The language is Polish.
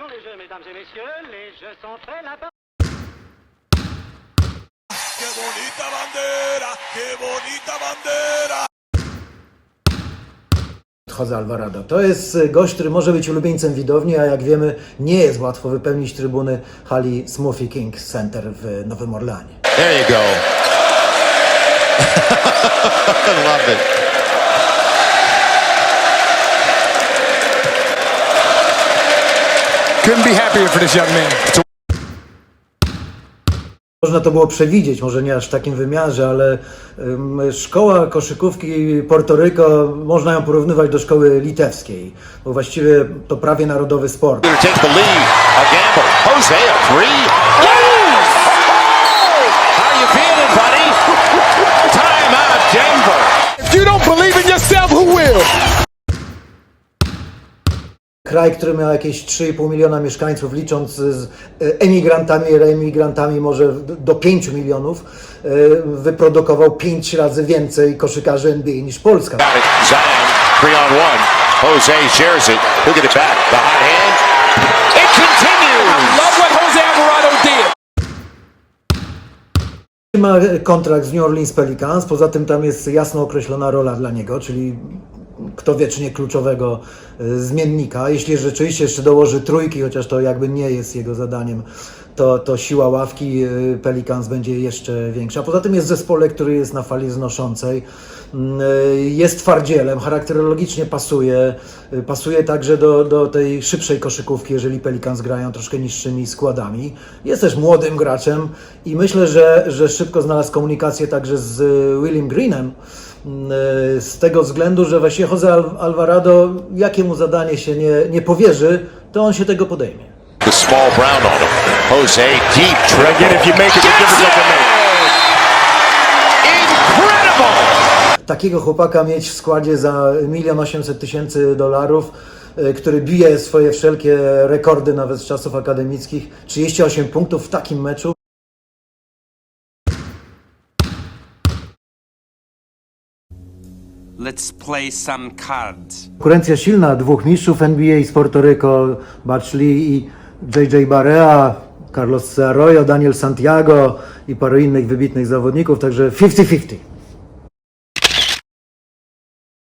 Attaquons les jeux, mesdames et messieurs. Les jeux sont faits. La ¡Qué bonita bandera! ¡Qué bonita bandera! Jose Alvarado. To jest y, gość, który może być ulubieńcem widowni, a jak wiemy, nie jest łatwo wypełnić trybuny hali Smoothie King Center w Nowym Orleanie. There you go. I love it. Couldn't be happier for this young man. Można to było przewidzieć, może nie aż w takim wymiarze, ale szkoła koszykówki Portoryko, można ją porównywać do szkoły litewskiej, bo właściwie to prawie narodowy sport. Kraj, który miał jakieś 3,5 miliona mieszkańców, licząc z emigrantami i reemigrantami może do 5 milionów, e, wyprodukował 5 razy więcej koszykarzy NBA niż Polska. Got it. Zion, three on one. Jose shares it. Look at it back. The hot hand. It continues. Love what Jose Alvarado did. Ma kontrakt z New Orleans Pelicans, poza tym tam jest jasno określona rola dla niego, czyli kto wie, czy nie kluczowego y, zmiennika. Jeśli rzeczywiście jeszcze dołoży trójki, chociaż to jakby nie jest jego zadaniem, to, to siła ławki y, Pelicans będzie jeszcze większa. Poza tym jest w zespole, który jest na fali znoszącej. Mm, y, Jest twardzielem, charakterologicznie pasuje. Pasuje także do, do tej szybszej koszykówki, jeżeli Pelicans grają troszkę niższymi składami. Jest też młodym graczem i myślę, że, że szybko znalazł komunikację także z Willim Greenem. Y, Z tego względu, że właśnie Jose Al- Alvarado, jakie mu zadanie się nie, nie powierzy, to on się tego podejmie. The small Brown on him. Jose deep triple. Again, if you make it, the difference you can make. Incredible. Takiego chłopaka mieć w składzie za 1 800 tysięcy dolarów, y, który bije swoje wszelkie rekordy nawet z czasów akademickich, 38 punktów w takim meczu. Let's play some cards. Konkurencja silna dwóch mistrzów NBA z Portoryko, Butch Lee i JJ Barea, Carlos Arroyo, Daniel Santiago i paru innych wybitnych zawodników, także 50-50.